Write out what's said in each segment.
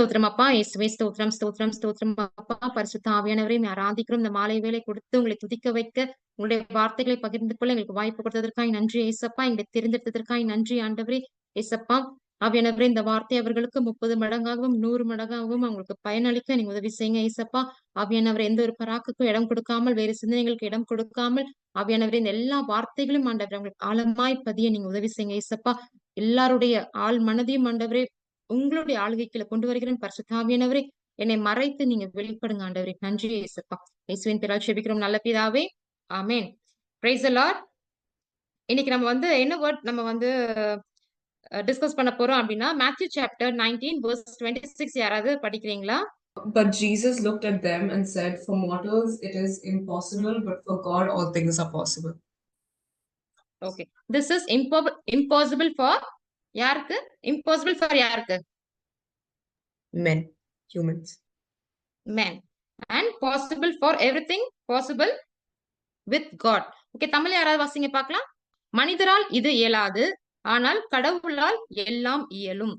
ஸ்தோத்திரம் அப்பா இயேசுவே ஸ்தோத்திரம் ஸ்தோத்திரம் ஸ்தோத்திரம் அப்பா. பரிசுத்த ஆவியானவரை ஆராதிக்கிறோம். இந்த மாலை வேலை கொடுத்து உங்களை துதிக்க வைக்க உங்களுடைய வார்த்தைகளை பகிர்ந்து கொள்ள எங்களுக்கு வாய்ப்பு கொடுத்ததற்காய் நன்றி ஏசப்பா. எங்களை தெரிந்தெடுத்ததற்காய் நன்றி ஆண்டவரே ஏசப்பா. ஆவியானவரே இந்த வார்த்தை அவர்களுக்கு முப்பது மடங்காகவும் நூறு மடங்காகவும் அவங்களுக்கு பயனளிக்க நீங்க உதவி செய்யுங்க ஏசப்பா. ஆவியானவர் எந்த ஒரு பராக்குக்கும் இடம் கொடுக்காமல் வேறு சிந்தனைகளுக்கு இடம் கொடுக்காமல் ஆவியானவரே இந்த எல்லா வார்த்தைகளும் ஆண்டவர் அவங்களுக்கு ஆழமாய் பதிய நீங்க உதவி செய்யுங்க ஏசப்பா. எல்லாருடைய ஆள் மனதையும் ஆண்டவரே உங்களுடைய ஆளுகைக்குள்ள கொண்டு வருகிறேன். பரிசுத்தாவியானவரே என்னை மறைத்து நீங்க வெளிப்படுங்க ஆண்டவரே. நன்றி இயேசுப்பா. இயேசுவின் பிறால் செபிக்கிறோம் நல்ல பிதாவே ஆமேன். பிரைஸ் லார்ட் இன்னைக்கு நம்ம வந்து என்ன வேர்ட் நம்ம வந்து டிஸ்கஸ் பண்ண போறோம் அப்படின்னா Matthew chapter nineteen verse twenty six யாராவது படிக்கிறீங்களா? But Jesus looked at them and said, For mortals it is impossible, but for God all things are possible. Okay this is impossible for யாருக்கு? Impossible for யாருக்கு? Men, humans. Man and possible for everything possible with God okay Tamil யாராவது வாசிங்க பார்க்கலாம். மனிதரால் இது இயலாது ஆனால் கடவுளால் எல்லாம் இயலும்.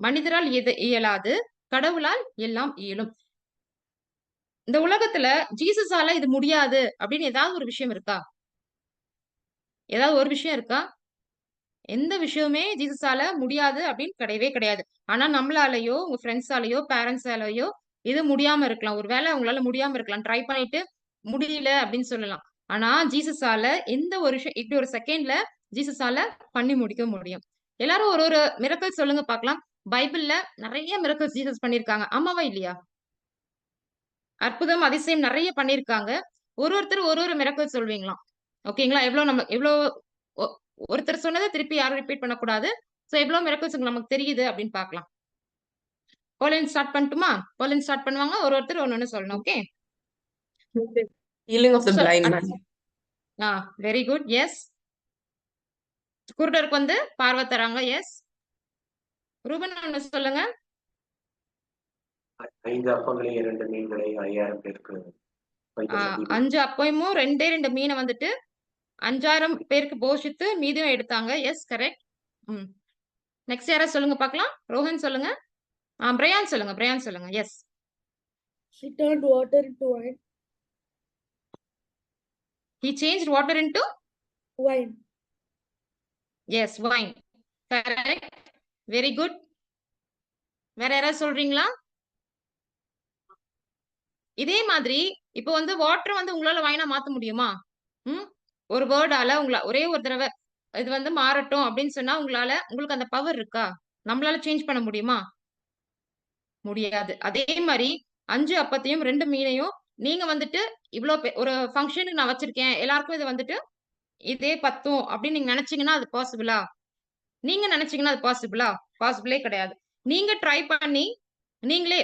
மனிதரால் இது இயலாது கடவுளால் எல்லாம் இயலும். இந்த உலகத்துல ஜீசஸால இது முடியாது அப்படின்னு ஏதாவது ஒரு விஷயம் இருக்கா? ஏதாவது ஒரு விஷயம் இருக்கா? எந்த விஷயமே ஜீசஸால முடியாது அப்படின்னு கிடையவே கிடையாது. ஆனா நம்மளாலயோ உங்க ஃப்ரெண்ட்ஸாலயோ பேரண்ட்ஸாலயோ இது முடியாம இருக்கலாம். ஒருவேளை உங்களால முடியாம இருக்கலாம். ட்ரை பண்ணிட்டு முடியல அப்படின்னு சொல்லலாம். ஆனா ஜீசஸால எந்த ஒரு விஷயம் இப்படி ஒரு செகண்ட்ல ஜீசஸால பண்ணி முடிக்க முடியும். எல்லாரும் ஒரு ஒரு மிரக்கல் சொல்லுங்க பாக்கலாம் பைபிள்ல நிறைய மிரக்கல் ஜீசஸ் பண்ணிருக்காங்க ஆமாவா இல்லையா? அற்புதம் அதிசயம் நிறைய பண்ணிருக்காங்க ஒரு ஒருத்தர் ஒரு ஒரு மிரக்கல் சொல்வீங்களாம். ஓகேங்களா? எவ்வளவு நம்ம எவ்வளவு ஒருத்தர் சொன்னதை திருப்பி யாரும் ரிப்பீட் பண்ணக்கூடாது. சோ எவ்வளவு மிரக்கல்ஸ் நமக்கு தெரியுது அப்படின்னு பார்க்கலாம். போலன் ஸ்டார்ட் பண்ணட்டுமா? போலன் ஸ்டார்ட் பண்ணுவாங்க. ஒரு ஒருத்தர் ஒன்னு ஒண்ணு சொல்லணும் okay. Ah very good yes குருடருக்கு வந்து பார்வை தராங்க. எஸ் ரூபன் ஒண்ணு சொல்லுங்க. ஐந்து அப்பங்களை இரண்டு மீன்களை ஐயாயிரம் பேருக்கு. அஞ்சு அப்பயமும் ரெண்டே ரெண்டு மீனை வந்துட்டு அஞ்சாயிரம் பேருக்கு போஷித்து மீதியும் எடுத்தாங்க. எஸ் கரெக்ட் ம். நெக்ஸ்ட் யாராவது சொல்லுங்க பார்க்கலாம்? ரோஹன் சொல்லுங்க. ஆ பிரயான் சொல்லுங்க பிரயான் சொல்லுங்க. Yes He turned water into wine. he changed water into Wine. yes wine. Correct. Very good. வேற யாராவது சொல்றீங்களா? இதே மாதிரி இப்போ வந்து வாட்டர் வந்து உங்களால வைனா மாத்த முடியுமா? ம்? ஒரு வேர்டால உங்கள ஒரே ஒரு தடவை இது வந்து மாறட்டும் அப்படின்னு சொன்னா உங்களால உங்களுக்கு அந்த பவர் இருக்கா? நம்மளால சேஞ்ச் பண்ண முடியுமா? முடியாது. அதே மாதிரி அஞ்சு அப்பத்தையும் ரெண்டு மீனையும் நீங்க வந்துட்டு இவ்வளோ ஒரு ஃபங்க்ஷனுக்கு நான் வச்சிருக்கேன் எல்லாருக்கும் இது வந்துட்டு இதே பத்தும் அப்படின்னு நீங்க நினைச்சீங்கன்னா அது பாசிபிளா நீங்க நினைச்சீங்கன்னா அது பாசிபிளா பாசிபிளே கிடையாது. நீங்க ட்ரை பண்ணி நீங்களே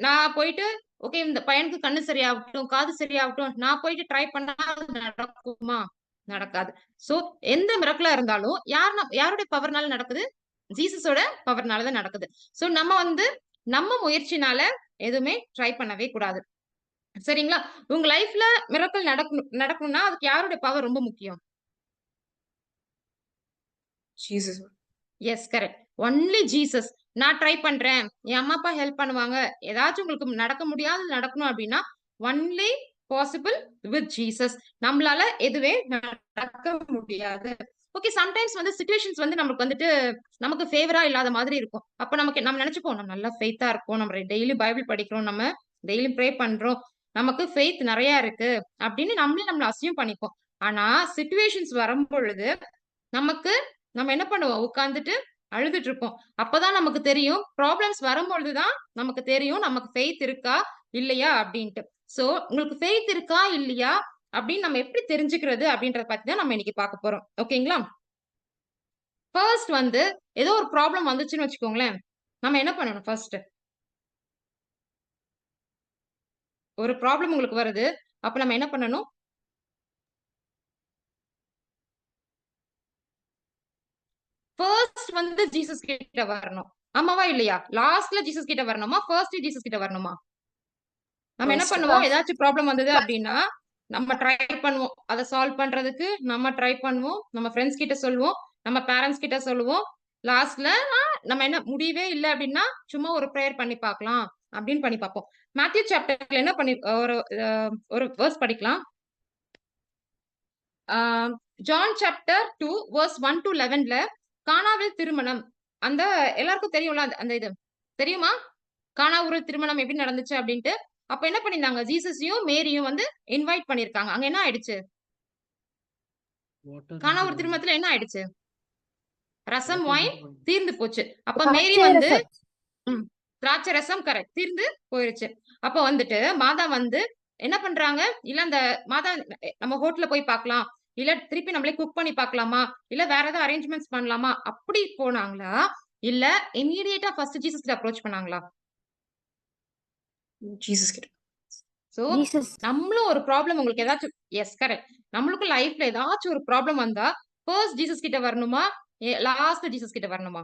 நான் போயிட்டு ஓகே இந்த பையனுக்கு கண்ணு சரியாகட்டும் காது சரியாகட்டும் நான் போயிட்டு ட்ரை பண்ணா அது நடக்குமா? நடக்காது. சோ எந்த மிரக்கலா இருந்தாலும் யார் யாருடைய பவர்னால நடக்குது? ஜீசஸோட பவர்னால தான் நடக்குது. சோ நம்ம வந்து நம்ம முயற்சினால எதுவுமே ட்ரை பண்ணவே கூடாது. சரிங்களா? உங்க லைஃப்ல மிரக்கல் நடக்கணும் நடக்கணும்னா அதுக்கு யாருடைய பவர் ரொம்ப முக்கியம்? Jesus. Yes correct only Jesus நான் ட்ரை பண்றேன். என் அம்மா அப்பா ஹெல்ப் பண்ணுவாங்க. ஏதாச்சும் உங்களுக்கு நடக்க முடியாது நடக்கணும் அப்படின்னா ஒன்லி பாசிபிள் வித் ஜீசஸ் நம்மளால எதுவே நடக்க முடியாது. ஓகே சம்டைம்ஸ் வந்து சுச்சுவேஷன்ஸ் வந்து நமக்கு வந்துட்டு நமக்கு ஃபேவரா இல்லாத மாதிரி இருக்கும். அப்ப நமக்கு நம்ம நினைச்சுப்போம் நம்ம நல்லா ஃபெய்த்தா இருக்கும் நம்ம டெய்லி பைபிள் படிக்கிறோம் நம்ம டெய்லி ப்ரே பண்றோம் நமக்கு ஃபெய்த் நிறைய இருக்கு அப்படின்னு நம்மளே நம்மள அசியம் பண்ணிப்போம். ஆனா சுச்சுவேஷன்ஸ் வரும் பொழுது நமக்கு நம்ம என்ன பண்ணுவோம்? உட்காந்துட்டு அழுதுட்டு இருப்போம். அப்பதான் நமக்கு தெரியும். ப்ராப்ளம்ஸ் வரும்பொழுதுதான் நமக்கு தெரியும். நமக்கு ஃபெய்த் இருக்கா? இல்லையா? அப்படின்ட்டு. சோ உங்களுக்கு ஃபெய்த் இருக்கா இல்லையா? அப்படின்னு நம்ம எப்படி தெரிஞ்சுக்கிறது அப்படின்றத பத்தி தான் நம்ம இன்னைக்கு பார்க்க போறோம். ஓகேங்களா? ஃபர்ஸ்ட் வந்து ஏதோ ஒரு ப்ராப்ளம் வந்துச்சுன்னு வச்சுக்கோங்களேன். நம்ம என்ன பண்ணணும் ஃபர்ஸ்ட் ஒரு ப்ராப்ளம் உங்களுக்கு வருது. அப்ப நம்ம என்ன பண்ணணும்? ஃபர்ஸ்ட் வந்து ஜீசஸ் கிட்ட வரணும். ஆமாவா இல்லையா? லாஸ்ட்ல ஜீசஸ் கிட்ட வரணுமா? ஃபர்ஸ்ட் ஜீசஸ் கிட்ட வரணுமா? நம்ம என்ன. பண்ணுவோம்? ஏதாச்சும் ப்ராப்ளம் வந்தது அப்படின்னா நம்ம ட்ரை பண்ணுவோம். அதை சால்வ் பண்றதுக்கு நம்ம ட்ரை பண்ணுவோம். நம்ம ஃப்ரெண்ட்ஸ் கிட்ட சொல்லுவோம். நம்ம பேரண்ட்ஸ் கிட்ட சொல்லுவோம். லாஸ்ட்ல நம்ம என்ன முடியவே இல்லை அப்படின்னா சும்மா ஒரு ப்ரேயர் பண்ணி பார்க்கலாம் அப்படின்னு பண்ணி பார்ப்போம். மேத்யூ சாப்டர்ல என்ன பண்ணி ஒரு ஒரு வேர்ஸ் படிக்கலாம். John chapter two verse one to லெவன்ல கானாவில் திருமணம். அந்த எல்லாருக்கும் தெரியும்ல அந்த- இது. தெரியுமா? கானாவூரில் திருமணம் எப்படி நடந்துச்சு அப்படின்ட்டு? அப்ப என்ன பண்ணிருந்தாங்க? ஜீசஸையும் மேரியும் வந்து இன்வைட் பண்ணிருக்காங்க. அங்க என்ன ஆயிடுச்சு? கானாவூர் திருமணத்துல என்ன ஆயிடுச்சு? ரசம் வைன் தீர்ந்து போச்சு. அப்ப மேரி வந்து ம், திராட்சை ரசம் கரெக்ட் தீர்ந்து போயிருச்சு. அப்ப வந்துட்டு மாதா வந்து என்ன பண்றாங்க? இல்ல அந்த மாதா நம்ம ஹோட்டல்ல போய் பார்க்கலாம் இல்ல திருப்பி நம்மளே குக் பண்ணி பார்க்கலாமா இல்ல வேற ஏதாவது அரேஞ்ச்மெண்ட்ஸ் பண்ணலாமா? அப்படி போனாங்களா? இல்ல இமீடியட்டா ஃபர்ஸ்ட் ஜீசஸ் அப்ரோச் பண்ணாங்களா? Jesus கிட்ட. சோ. நம்மளும் ஒரு ப்ராப்ளம் உங்களுக்கு ஏதாச்சும் எஸ் கரெக்ட் நம்மளுக்கும் லைஃப்ல ஏதாச்சும் ஒரு ப்ராப்ளம் வந்தா ஃபர்ஸ்ட் ஜீசஸ் கிட்ட வரணுமா? லாஸ்ட் ஜீசஸ் கிட்ட வரணுமா.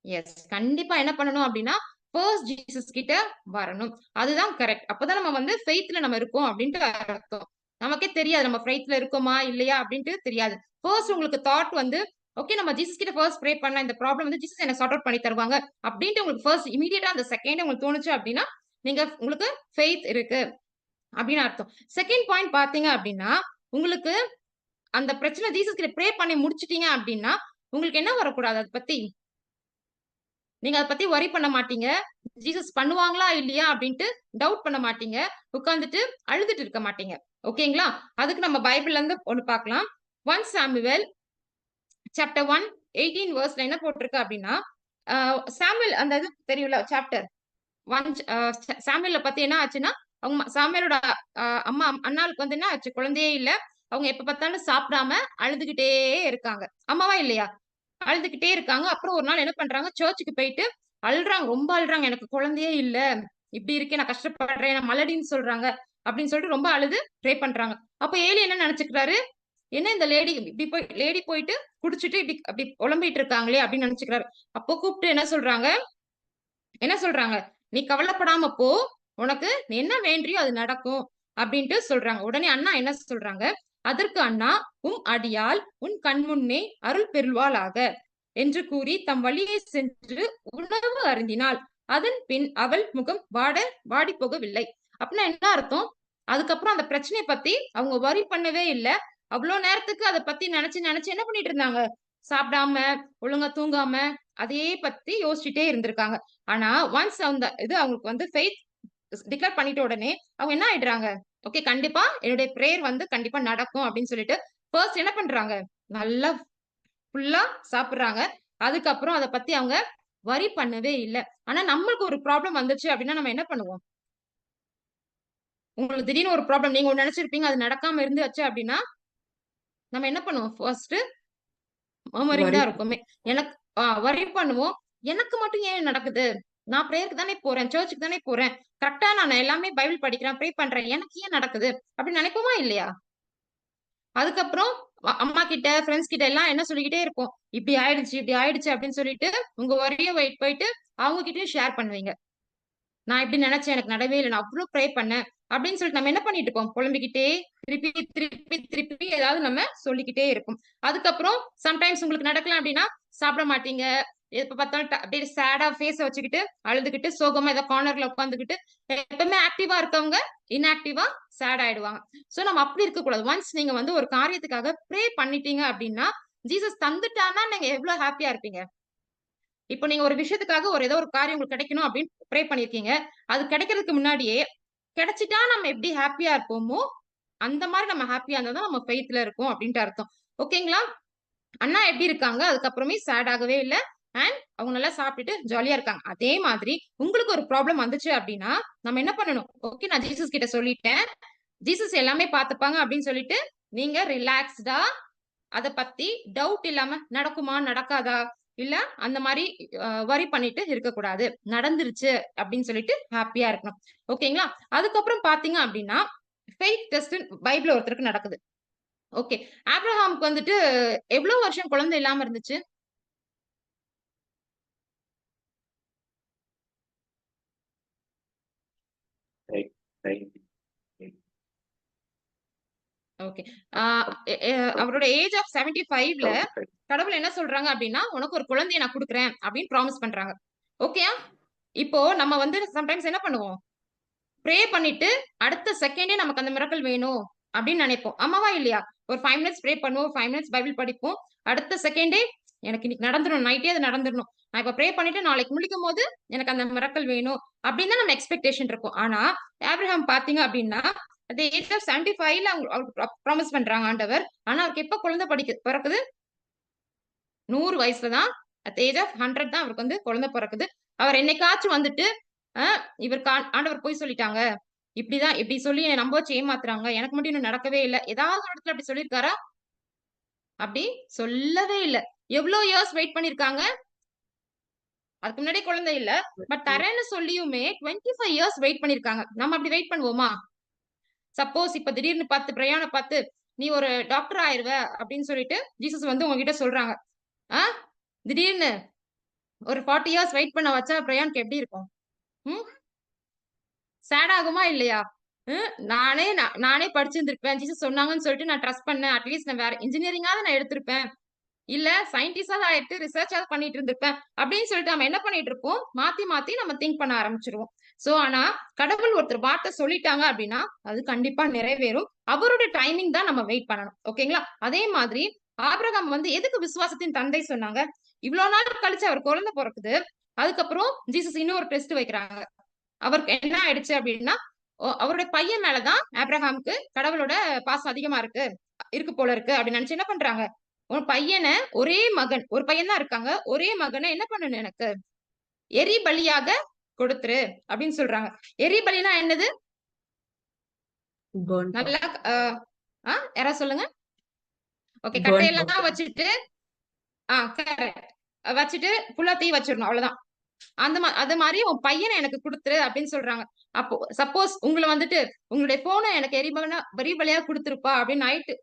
எஸ் கண்டிப்பா என்ன பண்ணணும் அப்படின்னா ஃபர்ஸ்ட் ஜீசஸ் கிட்ட வரணும். அதுதான் கரெக்ட் அப்பதான் நம்ம வந்து ஃபெய்த்ல நம்ம இருக்கோம் அப்படின்ட்டு அர்த்தம். நமக்கே தெரியாது நம்ம ஃபெய்த்ல இருக்கோமா இல்லையா அப்படின்ட்டு தெரியாது. ஃபர்ஸ்ட் உங்களுக்கு தாட் வந்து ஓகே நம்ம ஜீசஸ் கிட்ட ஃபர்ஸ்ட் ப்ரே பண்ண இந்த ப்ராப்ளம் வந்து ஜீசஸ் எனக்கு சார்ட் அவுட் பண்ணி தருவாங்க. அப்படின்ட்டு உங்களுக்கு ஃபர்ஸ்ட் இமீடியட்டா அந்த செகண்ட் உங்களுக்கு தோணுச்சு அப்படின்னா நீங்க உங்களுக்கு ஃபெய்த் இருக்கு. அப்படின்னு அர்த்தம். செகண்ட் பாயிண்ட் பாத்தீங்க அப்படின்னா உங்களுக்கு அந்த பிரச்சனை ஜீசஸ் கிட்ட ப்ரே பண்ணி முடிச்சிட்டீங்க அப்படின்னா உங்களுக்கு என்ன வரக்கூடாது? அதை பத்தி? நீங்க அதை பத்தி ஒரி பண்ண மாட்டீங்க. ஜீசஸ் பண்ணுவாங்களா இல்லையா அப்படின்ட்டு டவுட் பண்ண மாட்டீங்க. உட்கார்ந்துட்டு அழுதுட்டு இருக்க மாட்டீங்க. ஓகேங்களா அதுக்கு நம்ம பைபிள்ல இருந்து ஒண்ணு பார்க்கலாம். One Samuel chapter one eighteen வேர்ஸ்ல என்ன போட்டிருக்கு அப்படின்னா சாமியல் அந்த இது தெரியும்ல சாப்டர் ஒன் சாமியல பத்தி என்ன ஆச்சுன்னா அவங்க சாமியலோட அம்மா அண்ணாளுக்கு வந்து என்ன ஆச்சு குழந்தையே இல்ல. அவங்க எப்ப பார்த்தாலும் சாப்பிடாம அழுதுகிட்டே இருக்காங்க. அம்மாவா இல்லையா? அழுதுகிட்டே இருக்காங்க. அப்புறம் ஒரு நாள் என்ன பண்றாங்க சர்ச்சுக்கு போயிட்டு அழுறாங்க ரொம்ப அழுறாங்க. எனக்கு குழந்தையே இல்ல. இப்படி இருக்கேன் நான் கஷ்டப்படுறேன் நான் மலடின்னு சொல்றாங்க. அப்படின்னு சொல்லிட்டு ரொம்ப அழுது ப்ரே பண்றாங்க. அப்ப ஏலி என்ன நினைச்சுக்கிறாரு? என்ன இந்த லேடி இப்படி போய் லேடி போயிட்டு குடிச்சிட்டு இப்படி அப்படி உழம்பிட்டு இருக்காங்களே அப்படின்னு நினைச்சுக்கிறாரு. அப்போ கூப்பிட்டு என்ன சொல்றாங்க? என்ன சொல்றாங்க? நீ கவலைப்படாம போ. உனக்கு நீ என்ன வேண்டியோ அது நடக்கும் அப்படின்ட்டு சொல்றாங்க. உடனே அண்ணா என்ன சொல்றாங்க? அதற்கு அண்ணா உம் அடியால் உன் கண்முன்னே அருள் பெறுவாளாக என்று கூறி தம் வழியை சென்று உணவு அருந்தினாள். அதன் பின் அவள் முகம் வாட வாடி போகவில்லை அப்படின்னா என்ன அர்த்தம்? அதுக்கப்புறம் அந்த பிரச்சனையை பத்தி அவங்க வரி பண்ணவே இல்ல. அவ்வளவு நேரத்துக்கு அதை பத்தி நினைச்சு நினைச்சு என்ன பண்ணிட்டு இருந்தாங்க? சாப்பிடாம ஒழுங்கா தூங்காம அதே பத்தி யோசிச்சுட்டே இருந்திருக்காங்க. ஆனா ஒன்ஸ் அந்த இது அவங்களுக்கு வந்து ஃபெய்த் டிக்ளேர் பண்ணிட்ட உடனே அவங்க என்ன ஆயிடுறாங்க? ஓகே கண்டிப்பா என்னுடைய ப்ரேயர் வந்து கண்டிப்பா நடக்கும் அப்படின்னு சொல்லிட்டு ஃபர்ஸ்ட் என்ன பண்றாங்க? நல்லா ஃபுல்லா சாப்பிடுறாங்க. அதுக்கப்புறம் அதை பத்தி அவங்க வரி பண்ணவே இல்லை. ஆனா நம்மளுக்கு ஒரு ப்ராப்ளம் வந்துச்சு அப்படின்னா நம்ம என்ன பண்ணுவோம்? உங்களுக்கு திடீர்னு ஒரு ப்ராப்ளம் நீங்க ஒன்று நினைச்சிருப்பீங்க அது நடக்காம இருந்துச்சு அப்படின்னா நம்ம என்ன பண்ணுவோம்? First Worry. இருக்குமே. எனக்கு வரி பண்ணுவோம். எனக்கு மட்டும் ஏன் நடக்குது? நான் ப்ரேயருக்கு தானே போறேன். சர்ச்சுக்கு தானே போறேன். கரெக்டா நான் எல்லாமே பைபிள் படிக்கிறேன் ப்ரே பண்றேன். எனக்கு ஏன் நடக்குது? அப்படின்னு நினைப்போமா இல்லையா? அதுக்கப்புறம் அம்மா கிட்ட ஃப்ரெண்ட்ஸ் கிட்ட எல்லாம் என்ன சொல்லிக்கிட்டே இருப்போம்? இப்படி ஆயிடுச்சு இப்படி ஆயிடுச்சு அப்படின்னு சொல்லிட்டு உங்க வரைய வெயிட் போயிட்டு அவங்க கிட்டயும் ஷேர் பண்ணுவீங்க. நான் இப்படி நினைச்சேன் எனக்கு நடவே இல்லை. நான் அவ்வளவு ப்ரே பண்ணேன். அப்படின்னு சொல்லிட்டு நம்ம என்ன பண்ணிட்டு இருப்போம் புலம்பிக்கிட்டே திருப்பி திருப்பி திருப்பி ஏதாவது நம்ம சொல்லிக்கிட்டே இருக்கும் அதுக்கப்புறம் சம்டைம்ஸ் உங்களுக்கு நடக்கலாம் அப்படின்னா சாப்பிட மாட்டீங்க. எப்ப பார்த்தாலும் அப்படியே சேடா ஃபேஸ வச்சுக்கிட்டு அழுதுகிட்டு சோகமா ஏதோ கார்னர்ல உட்காந்துக்கிட்டு எப்பவுமே ஆக்டிவா இருக்கவங்க இன்ஆக்டிவா சேட் ஆயிடுவாங்க. சோ நம்ம அப்படி இருக்க கூடாது ஒன்ஸ் நீங்க வந்து ஒரு காரியத்துக்காக ப்ரே பண்ணிட்டீங்க அப்படின்னா ஜீசஸ் தந்துட்டானா நீங்க எவ்வளவு ஹாப்பியா இருப்பீங்க? இப்போ நீங்க ஒரு விஷயத்துக்காக ஒரு ஏதோ ஒரு காரியம் உங்களுக்கு கிடைக்கணும் அப்படின்னு ப்ரே பண்ணிருக்கீங்க. அது கிடைக்கிறதுக்கு முன்னாடியே கிடைச்சிட்டா நம்ம எப்படி ஹாப்பியா இருப்போமோ அந்த மாதிரி நம்ம ஹாப்பியா இருந்தா தான் நம்ம ஃபெய்த்ல இருக்கும் அப்படின்ட்டு அர்த்தம். ஓகேங்களா அண்ணா எப்படி இருக்காங்க? அதுக்கப்புறமே சேட் ஆகவே இல்லை. அண்ட் அவங்க நல்லா சாப்பிட்டுட்டு ஜாலியா இருக்காங்க. அதே மாதிரி உங்களுக்கு ஒரு ப்ராப்ளம் வந்துச்சு அப்படின்னா நம்ம என்ன பண்ணணும்? ஓகே நான் ஜீசஸ் கிட்ட சொல்லிட்டேன். ஜீசஸ் எல்லாமே பார்த்துப்பாங்க அப்படின்னு சொல்லிட்டு நீங்க ரிலாக்ஸ்டா அதை பத்தி டவுட் இல்லாம நடக்குமா நடக்காதா? இல்ல அந்த மாதிரி வரி பண்ணிட்டு இருக்கக்கூடாது. நடந்துருச்சு அப்படின்னு சொல்லிட்டு ஹாப்பியா இருக்கணும். ஓகேங்களா? அதுக்கப்புறம் பாத்தீங்க அப்படின்னா ஃபெய்த் டெஸ்ட் பைபிள் ஒருத்தருக்கு நடக்குது. ஓகே. ஆப்ரஹாமுக்கு வந்துட்டு எவ்வளவு வருஷம் குழந்தை இல்லாம இருந்துச்சு? Right. ஓகே அவரோட ஏஜ் ஆஃப் செவன்டி ஃபைவ்ல கடவுள் என்ன சொல்றாங்க அப்படின்னா உனக்கு ஒரு குழந்தைய நான் கொடுக்குறேன் அப்படின்னு ப்ராமிஸ் பண்றாங்க. ஓகே இப்போ நம்ம வந்து சம்டைம்ஸ் என்ன பண்ணுவோம்? ப்ரே பண்ணிட்டு அடுத்த செகண்டே நமக்கு அந்த மிரக்கல் வேணும் அப்படின்னு நினைப்போம். ஆமாவா இல்லையா? ஒரு ஃபைவ் மினிட்ஸ் ப்ரே பண்ணுவோம் ஃபைவ் மினிட்ஸ் பைபிள் படிப்போம். அடுத்த செகண்டே எனக்கு இன்னைக்கு நடந்துடும் நைட்டே அது நடந்துடணும் நான் இப்ப ப்ரே பண்ணிட்டு நாளைக்கு முழிக்கும் போது எனக்கு அந்த மிரக்கல் வேணும் அப்படின்னு தான் நம்ம எக்ஸ்பெக்டேஷன் இருக்கும். ஆனா ஆப்ரஹாம் பாத்தீங்க அப்படின்னா அந்த ஏஜ் ஆஃப் செவன்டி ஃபைவ்ல அவருக்கு ப்ராமிஸ் பண்றாங்க ஆண்டவர். ஆனா அவருக்கு எப்ப குழந்தை படிக்க பிறக்குது? நூறு வயசுல தான் அட் ஏஜ் ஆஃப் ஹண்ட்ரட் தான் அவருக்கு வந்து குழந்தை பிறக்குது. அவர் என்னைக்காச்சும் வந்துட்டு ஆண்- ஆண்டவர் போய் சொல்லிட்டாங்க. இப்படிதான் இப்படி சொல்லி என்னை நம்ப வச்சு ஏமாத்துறாங்க. எனக்கு மட்டும் இன்னும் நடக்கவே இல்லை. ஏதாவது ஒரு இடத்துல அப்படி சொல்லியிருக்காரா? அப்படி சொல்லவே இல்ல. எவ்வளவு இயர்ஸ் வெயிட் பண்ணிருக்காங்க அதுக்கு முன்னாடி குழந்தை இல்ல. பட் தரேன்னு சொல்லியுமே டுவெண்ட்டி ஃபைவ் இயர்ஸ் வெயிட் பண்ணிருக்காங்க நம்ம அப்படி வெயிட் பண்ணுவோமா? சப்போஸ் இப்ப திடீர்னு பார்த்து பிரயாண பார்த்து நீ ஒரு டாக்டர் ஆயிருவ அப்படின்னு சொல்லிட்டு ஜீசஸ் வந்து உங்ககிட்ட சொல்றாங்க. ஆ? திடீர்னு ஒரு ஃபார்ட்டி இயர்ஸ் வெயிட் பண்ண வச்சா பிரயானுக்கு எப்படி இருக்கும்? ம்? சேட் ஆகுமா இல்லையா? நானே நானே படிச்சிருந்திருப்பேன். ஜீசஸ் சொன்னாங்கன்னு சொல்லிட்டு நான் ட்ரஸ்ட் பண்ணேன். அட்லீஸ்ட் நான் வேற இன்ஜினியரிங்காவது நான் எடுத்திருப்பேன். இல்ல சயின்டிஸ்டாவது ஆயிட்டு ரிசர்ச்சாவது பண்ணிட்டு இருந்திருப்பேன். அப்படின்னு சொல்லிட்டு நம்ம என்ன பண்ணிட்டு இருப்போம்? மாத்தி மாத்தி நம்ம திங்க் பண்ண ஆரம்பிச்சிருவோம். சோ ஆனா கடவுள் ஒருத்தர் வார்த்தை சொல்லிட்டாங்க அப்படின்னா அது கண்டிப்பா நிறைவேறும். அவரோட டைமிங் தான் நம்ம வெயிட் பண்ணணும். ஓகேங்களா அதே மாதிரி ஆபிரகாம் வந்து எதுக்கு விசுவாசத்தின் தந்தை சொன்னாங்க? இவ்வளவு நாள் கழிச்சு அவர் குழந்தை பிறக்குது அதுக்கப்புறம் ஜீசஸ் இன்னொரு டெஸ்ட் வைக்கிறாங்க. அவருக்கு என்ன ஆயிடுச்சு அப்படின்னா ஓ- அவருடைய பையன் மேலதான் ஆப்ரஹாமுக்கு கடவுளோட பாசம் அதிகமா இருக்கு இருக்கு போல இருக்கு அப்படின்னு நினைச்சு என்ன பண்றாங்க? உன் பையனை ஒரே மகன் ஒரு பையன் தான் இருக்காங்க ஒரே மகனை என்ன பண்ணணும் எனக்கு? எரி பலியாக கொடுத்துரு அப்படின்னு சொல்றாங்க. எரி பலினா என்னது. நல்லா ஆஹ் யாராவது சொல்லுங்க? ஓகே கட்டையெல்லாம் வச்சுட்டு ஆ கரெக்ட் வச்சுட்டு தீ வச்சிடணும் அவ்வளவுதான். அந்த மா அது மாதிரி உன் பையனை எனக்கு கொடுத்துரு அப்படின்னு சொல்றாங்க. அப்போ சப்போஸ் உங்களை வந்துட்டு உங்களுடைய போனை எனக்கு எரிபலனா எரிபலியா கொடுத்துருப்பா அப்படின்னு நைட்டு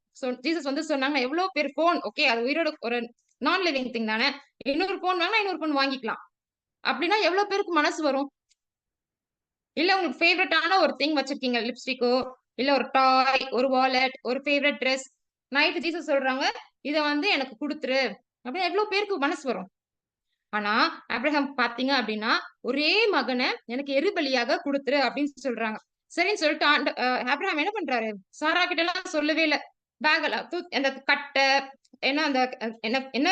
ஜீசஸ் வந்து சொன்னாங்க எவ்வளவு பேர் போன் ஓகே அது உயிரோட ஒரு நான் லிவிங் திங் தானே. இன்னொரு போன் வாங்கினா இன்னொரு போன் வாங்கிக்கலாம். அப்படின்னா எவ்வளவு பேருக்கு மனசு வரும்? இல்ல உங்களுக்கு ஃபேவரட்டான ஒரு திங் வச்சிருக்கீங்க லிப்ஸ்டிக்கோ இல்ல ஒரு டாய் ஒரு வாலெட் ஒரு ஃபேவரட் ட்ரெஸ் நைட்டு ஜீசஸ் சொல்றாங்க இத வந்து எனக்கு கொடுத்துரு. அப்படின்னா எவ்வளவு பேருக்கு மனசு வரும்? ஆனா அப்ரஹாம் பாத்தீங்க அப்படின்னா ஒரே மகனை எனக்கு எரிபலியாக கொடுத்துரு அப்படின்னு சொல்றாங்க. சரின்னு சொல்லிட்டு ஆண்ட அப்ரஹாம் என்ன பண்றாரு? சாரா கிட்ட எல்லாம் சொல்லவே இல்ல. பேக்ல அந்த கட்டை என்ன அந்த என்ன என்ன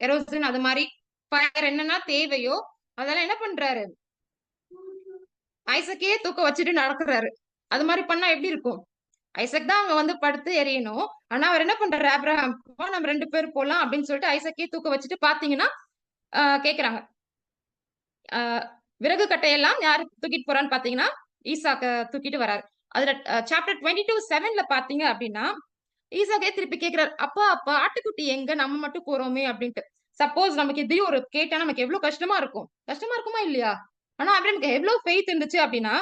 கெரோசின் அது மாதிரி ஃபயர் என்னன்னா தேவையோ அதெல்லாம் என்ன பண்றாரு? ஐசக்கே தூக்க வச்சுட்டு நடக்குறாரு. அது மாதிரி பண்ணா எப்படி இருக்கும்? ஐசக் தான் அவங்க வந்து படுத்து எரியணும். ஆனா அவர் என்ன பண்றாரு? ஆப்ரஹாம் நம்ம ரெண்டு பேர் போலாம் அப்படின்னு சொல்லிட்டு ஐசக்கே தூக்க வச்சுட்டு பாத்தீங்கன்னா ஆஹ் கேக்குறாங்க. விறகு கட்டையெல்லாம் யாரு தூக்கிட்டு போறான்னு பாத்தீங்கன்னா ஈசாக்க தூக்கிட்டு வராரு. அதுல சாப்டர் டுவெண்ட்டி டூ செவன்ல பாத்தீங்க அப்படின்னா ஈசாக்கே திருப்பி கேக்குறாரு. அப்பா அப்பா ஆட்டுக்குட்டி எங்க? நம்ம மட்டும் போறோமே அப்படின்ட்டு. சப்போஸ் நமக்கு எதிரி ஒரு கேட்டா நமக்கு எவ்வளவு கஷ்டமா இருக்கும்? கஷ்டமா இருக்குமா இல்லையா? ஆனா அவருக்கு எவ்வளவு ஃபெய்த் இருந்துச்சு அப்படின்னா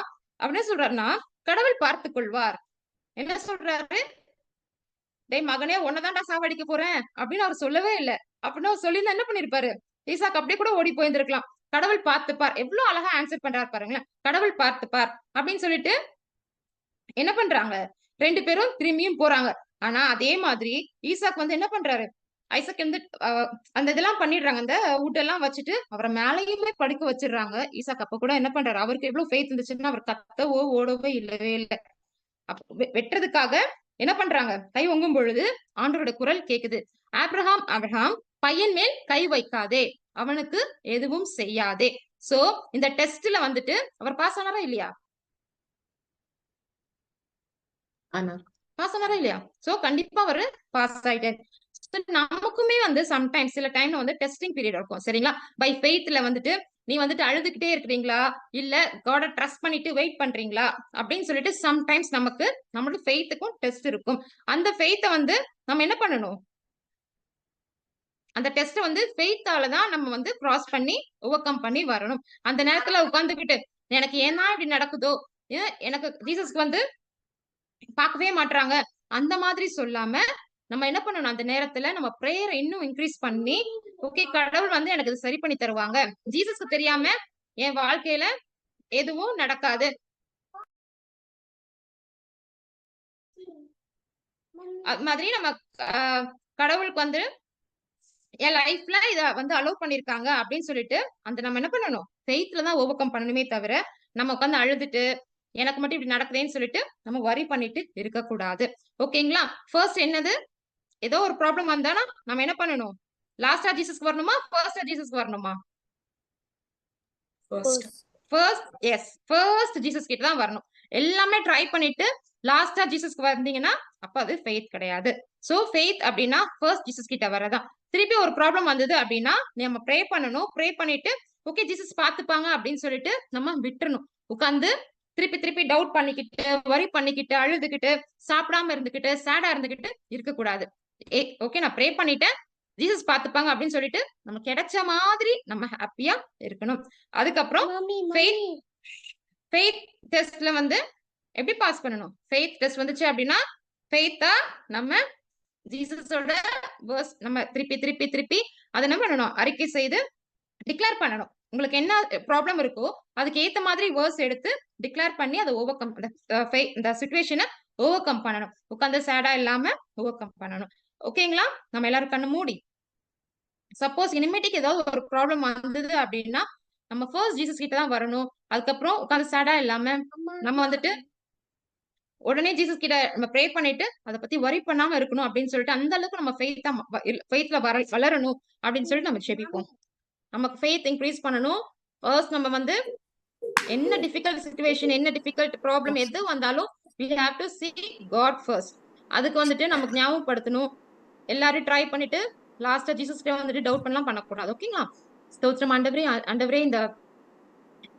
அப்படின்னு என்ன சொல்றாருன்னா கடவுள் பார்த்து கொள்வார். என்ன சொல்றாரு? டேய் மகனே உன்னதான்டா சாவடிக்க போறேன் அப்படின்னு அவர் சொல்லவே இல்லை. அப்படின்னு அவர் சொல்லியிருந்தா என்ன பண்ணிருப்பாரு? ஈசாக்கு அப்படியே கூட ஓடி போயிருந்திருக்கலாம். கடவுள் பார்த்துப்பார். எவ்வளவு அழகா ஆன்சர் பண்றாரு பாருங்களேன். கடவுள் பார்த்துப்பார் அப்படின்னு சொல்லிட்டு என்ன பண்றாங்க? ரெண்டு பேரும் திரும்பியும் போறாங்க. ஆனா அதே மாதிரி ஈசாக் வந்து என்ன பண்றாரு? ஐசக் வந்து அந்த இதெல்லாம் பண்ணிடுறாங்க. அந்த எல்லாம் வச்சுட்டு அவரை மேலேயுமே படுக்க வச்சிடுறாங்க. ஈசாக் அப்ப கூட என்ன பண்றாரு? அவருக்கு எவ்வளவு ஃபெய்த் இருந்துச்சுன்னா அவர் கத்தவோ ஓடவோ இல்லவே இல்லை. வெட்டுறதுக்காக என்ன பண்றாங்க? கை ஒங்கும் பொழுது ஆண்டவரோட குரல் கேக்குது. ஆப்ரஹாம் ஆப்ரஹாம் பையன் மேல் கை வைக்காதே. அவனுக்கு எதுவும் செய்யாதே. சோ இந்த டெஸ்ட்ல வந்துட்டு அவர் பாஸ் ஆனாரா இல்லையா. பாஸ் ஆனாரா இல்லையா? சோ கண்டிப்பா அவரு பாஸ் ஆயிட்டாரு. ஸோ நமக்குமே வந்து சம்டைம்ஸ் சில டைம்ல வந்து டெஸ்டிங் பீரியட் இருக்கும் சரிங்களா? பை ஃபெய்த்ல வந்துட்டு நீ வந்துட்டு அழுதுகிட்டே இருக்கிறீங்களா? இல்ல காட ட்ரஸ்ட் பண்ணிட்டு வெயிட் பண்றீங்களா? அப்படின்னு சொல்லிட்டு சம்டைம்ஸ் நமக்கு நம்மளோட ஃபெய்த்துக்கும் டெஸ்ட் இருக்கும். அந்த ஃபெய்த்தை வந்து நம்ம என்ன பண்ணணும்? அந்த டெஸ்ட் வந்து ஃபெய்த்தால தான் நம்ம வந்து கிராஸ் பண்ணி ஓவர் கம் பண்ணி வரணும். அந்த நேரத்துல உட்காந்துக்கிட்டு எனக்கு ஏன்னா இப்படி நடக்குதோ? எனக்கு ஜீசஸ்க்கு வந்து பார்க்கவே மாட்றாங்க. அந்த மாதிரி சொல்லாம நம்ம என்ன பண்ணணும்? அந்த நேரத்துல நம்ம ப்ரேயரை இன்னும் இன்க்ரீஸ் பண்ணி ஓகே கடவுள் வந்து எனக்கு இது சரி பண்ணி தருவாங்க. ஜீசஸ்க்கு தெரியாம என் வாழ்க்கையில எதுவும் நடக்காது. அது மாதிரி நம்ம கடவுளுக்கு வந்து என் லைஃப்ல இத வந்து அலோவ் பண்ணிருக்காங்க அப்படின்னு சொல்லிட்டு அந்த நம்ம என்ன பண்ணணும்? ஃபெய்த்ல தான் ஓவர் கம் பண்ணணுமே தவிர நம்ம உட்காந்து அழுதுட்டு எனக்கு மட்டும் இப்படி நடக்குதேன்னு சொல்லிட்டு நம்ம வரி பண்ணிட்டு இருக்கக்கூடாது. ஓகேங்களா ஃபர்ஸ்ட் என்னது? ஏதோ ஒரு ப்ராப்ளம் வந்தானா நம்ம என்ன பண்ணணும்? லாஸ்டா ஜீசஸ்க்கு வரணுமா? ஃபர்ஸ்டா ஜீசஸ்க்கு வரணுமா. ஃபர்ஸ்ட் எஸ் ஃபர்ஸ்ட் ஜீசஸ் கிட்ட தான் வரணும். எல்லாமே ட்ரை பண்ணிட்டு லாஸ்டா ஜீசஸ்க்கு வந்தீங்கன்னா அப்ப அது ஃபெய்த் கிடையாது. சோ ஃபெய்த் அப்படின்னா ஃபர்ஸ்ட் ஜீசஸ் கிட்ட வரதான். திருப்பி ஒரு ப்ராப்ளம் வந்தது அப்படின்னா நம்ம ப்ரே பண்ணணும். ப்ரே பண்ணிட்டு ஓகே ஜீசஸ் பாத்துப்பாங்க அப்படின்னு சொல்லிட்டு நம்ம விட்டுறணும். உட்காந்து திருப்பி திருப்பி டவுட் பண்ணிக்கிட்டு வரி பண்ணிக்கிட்டு அழுதுகிட்டு சாப்பிடாம இருந்துகிட்டு சேடா இருந்துகிட்டு இருக்கக்கூடாது. ஏ ஓகே நான் ப்ரே பண்ணிட்டேன். ஜீசஸ் பாத்துப்பாங்க அப்படின்னு சொல்லிட்டு நம்ம கிடைச்ச மாதிரி நம்ம ஹாப்பியா இருக்கணும். அதுக்கப்புறம் ஃபெய்த் டெஸ்ட்ல வந்து எப்படி பாஸ் பண்ணணும்? ஃபெய்த் டெஸ்ட் வந்துச்சு அப்படின்னா ஃபெய்த்தா நம்ம ஜீசஸோட வேர்ஸ் நம்ம திருப்பி திருப்பி திருப்பி அதை என்ன பண்ணணும்? அறிக்கை செய்து டிக்ளேர் பண்ணணும். உங்களுக்கு என்ன ப்ராப்ளம் இருக்கோ அதுக்கு ஏத்த மாதிரி வேர்ஸ் எடுத்து டிக்ளேர் பண்ணி அதை ஓவர் கம் இந்த சுச்சுவேஷனை ஓவர் கம் பண்ணணும். உட்காந்து சேடா இல்லாம ஓவர் கம் பண்ணணும். ஓகேங்களா நம்ம எல்லாரும் கண்ணு மூடி. சப்போஸ் இனிமேட்டுக்கு ஏதாவது ஒரு ப்ராப்ளம் வந்தது அப்படின்னா நம்ம ஃபர்ஸ்ட் ஜீசஸ் கிட்ட தான் வரணும். அதுக்கப்புறம் உட்காந்து சேடா இல்லாம நம்ம வந்துட்டு உடனே ஜீசஸ் கிட்ட நம்ம ப்ரே பண்ணிட்டு அதை பத்தி வரி பண்ணாம இருக்கணும் அப்படின்னு சொல்லிட்டு அந்த அளவுக்கு நம்ம ஃபெய்த்தா ஃபெய்த்ல வர வளரணும் அப்படின்னு சொல்லிட்டு நம்ம ஜெபிப்போம். நமக்கு ஃபெய்த் இன்க்ரீஸ் பண்ணணும். ஃபர்ஸ்ட் நம்ம வந்து என்ன டிஃபிகல்ட் சுச்சுவேஷன் என்ன டிஃபிகல்ட் ப்ராப்ளம் எது வந்தாலும் we have to see God first. அதுக்கு வந்துட்டு நமக்கு ஞாபகப்படுத்தணும். எல்லாரும் ட்ரை பண்ணிட்டு லாஸ்டா ஜீசஸ் வந்துட்டு டவுட் பண்ணலாம் பண்ணக்கூடாது. ஓகேங்களா ஸ்தோத்திரம். ஆண்டவரே ஆண்டவரே இந்த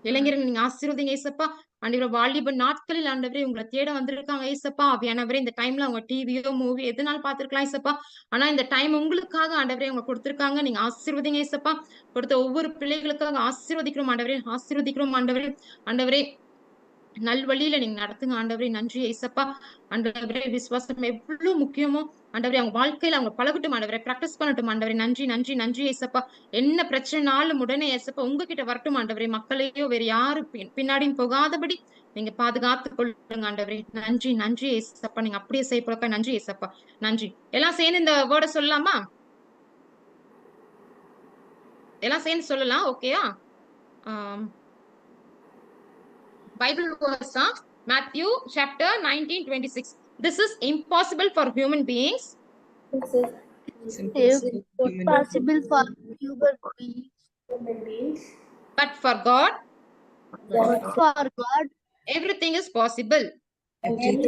இளைஞர்கள் நீங்க ஆசீர்வதிங்க ஏசப்பா. ஆண்டவரே வாலிப நாட்களில் ஆண்டவரே உங்களை தேட வந்திருக்காங்க ஏசப்பா. அவையானவரே இந்த டைம்ல அவங்க டிவியோ மூவி எதுனாலும் பார்த்திருக்கலாம் ஏசப்பா. ஆனா இந்த டைம் உங்களுக்காக ஆண்டவரே அவங்க கொடுத்திருக்காங்க. நீங்க ஆசீர்வதிங்க ஏசப்பா. கொடுத்த ஒவ்வொரு பிள்ளைகளுக்காக ஆசீர்வதிக்கிறோம் ஆண்டவரே ஆசீர்வதிக்கிறோம் ஆண்டவரே. ஆண்டவரே நல்வழியில நீங்க நடத்துங்க ஆண்டவரே. நன்றி ஐசப்பா. ஆண்டவரே விசுவாசம் எவ்வளவு முக்கியமோ ஆண்டவரே அவங்க வாழ்க்கையில அவங்க பழகட்டும் ஆண்டவரே. பிராக்டிஸ் பண்ணட்டும் ஆண்டவரே. நன்றி நன்றி நன்றி ஏசப்பா என்ன பிரச்சனைனாலும் உடனே ஏசப்பா உங்ககிட்ட வரட்டும் ஆண்டவரே. மக்களையோ வேற யாரு பின்னாடியும் போகாதபடி நீங்க பாதுகாத்து கொள்ளுங்க ஆண்டவரே. நன்றி நன்றி ஏசப்பா நீங்க அப்படியே செய்யப்படப்ப நன்றி ஏசப்பா நன்றி. எல்லாம் சேர்ந்து இந்த வேர்டை சொல்லலாமா? எல்லாம் சேர்ந்து சொல்லலாம் ஓகேயா? Bible verse Matthew chapter nineteen twenty six this is impossible for human beings It's impossible for human possible for human beings. But for God But for God, everything is possible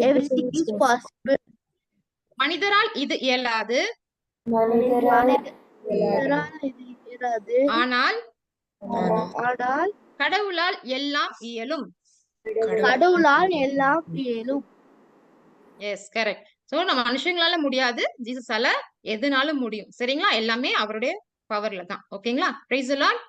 everything is possible. மனிதரால் இது இயலாது. மனிதரால் இது இயலாது. ஆனால் ஆனால் கடவுளால் எல்லாம் இயலும். கடவுளால் எல்லாம் இயலும். எஸ் கரெக்ட் சோ நம்ம மனுஷங்களால முடியாது. ஜீசஸால எதுனாலும் முடியும். சரிங்களா? எல்லாமே அவருடைய பவர்ல தான். ஓகேங்களா பிரைஸ் லார்ட்